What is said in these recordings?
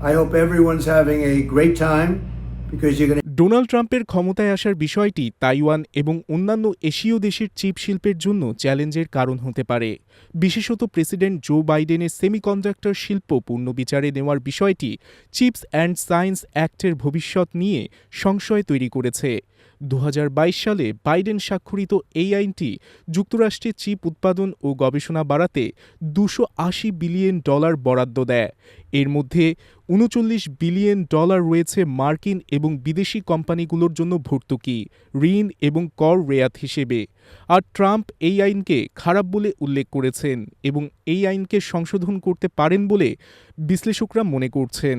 I hope everyone's having a great time because you're going to Donald ট্রাম্পের ক্ষমতায় আসার বিষয়টি তাইওয়ান এবং অন্যান্য এশীয় দেশের চিপ শিল্পের জন্য চ্যালেঞ্জের কারণ হতে পারে। বিশেষত প্রেসিডেন্ট জো বাইডেনের সেমিকন্ডাক্টর শিল্প পুনর্বিচারে নেওয়ার বিষয়টি চিপস অ্যান্ড সায়েন্স অ্যাক্টের ভবিষ্যৎ নিয়ে সংশয় তৈরি করেছে। দু হাজার বাইশ সালে বাইডেন স্বাক্ষরিত এই আইনটি যুক্তরাষ্ট্রে চিপ উৎপাদন ও গবেষণা বাড়াতে দুশো বিলিয়ন ডলার বরাদ্দ দেয়। এর মধ্যে উনচল্লিশ বিলিয়ন ডলার রয়েছে মার্কিন এবং বিদেশি কোম্পানিগুলোর জন্য ভর্তুকি, ঋণ এবং কর রেয়াত হিসেবে। আর ট্রাম্প এই আইনকে খারাপ বলে উল্লেখ করেছেন এবং এই আইনকে সংশোধন করতে পারেন বলে বিশ্লেষকরা মনে করছেন।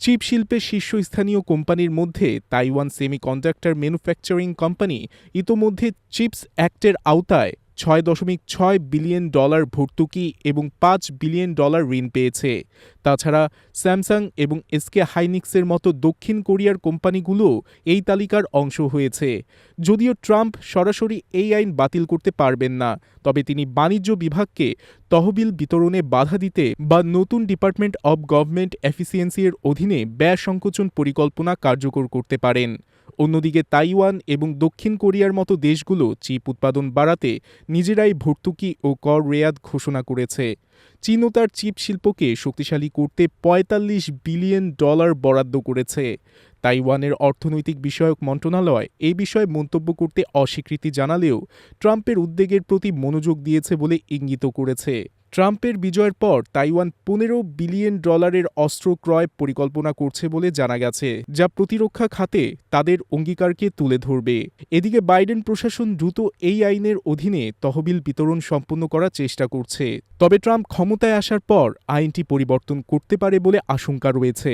চিপ শিল্পে শীর্ষস্থানীয় কোম্পানির মধ্যে তাইওয়ান সেমিকন্ডাক্টর ম্যানুফ্যাকচারিং কোম্পানি ইতোমধ্যে চিপস অ্যাক্টের আওতায় ছয় দশমিক ছয় বিলিয়ন ডলার ভর্তুকি এবং পাঁচ বিলিয়ন ডলার ঋণ পেয়েছে। তাছাড়া স্যামসাং এবং এসকে হাইনিক্সের মতো দক্ষিণ কোরিয়ার কোম্পানিগুলোও এই তালিকার অংশ হয়েছে। যদিও ট্রাম্প সরাসরি এই আইন বাতিল করতে পারবেন না, তবে তিনি বাণিজ্য বিভাগকে তহবিল বিতরণে বাধা দিতে বা নতুন ডিপার্টমেন্ট অব গভর্নমেন্ট এফিসিয়েন্সি এর অধীনে ব্যয় সংকোচন পরিকল্পনা কার্যকর করতে পারেন। অন্যদিকে তাইওয়ান এবং দক্ষিণ কোরিয়ার মতো দেশগুলো চিপ উৎপাদন বাড়াতে নিজেরাই ভর্তুকি ও কর রেয়াদ ঘোষণা করেছে। চীনও তার চিপ শিল্পকে শক্তিশালী করতে পঁয়তাল্লিশ বিলিয়ন ডলার বরাদ্দ করেছে। তাইওয়ানের অর্থনৈতিক বিষয়ক মন্ত্রণালয় এ বিষয়ে মন্তব্য করতে অস্বীকৃতি জানালেও ট্রাম্পের উদ্বেগের প্রতি মনোযোগ দিয়েছে বলে ইঙ্গিত করেছে। ট্রাম্পের বিজয়ের পর তাইওয়ান পনেরো বিলিয়ন ডলারের অস্ত্র ক্রয় পরিকল্পনা করছে বলে জানা গেছে, যা প্রতিরক্ষা খাতে তাদের অঙ্গীকারকে তুলে ধরবে। এদিকে বাইডেন প্রশাসন দ্রুত এই আইনের অধীনে তহবিল বিতরণ সম্পন্ন করার চেষ্টা করছে। তবে ট্রাম্প ক্ষমতায় আসার পর আইনটি পরিবর্তন করতে পারে বলে আশঙ্কা রয়েছে।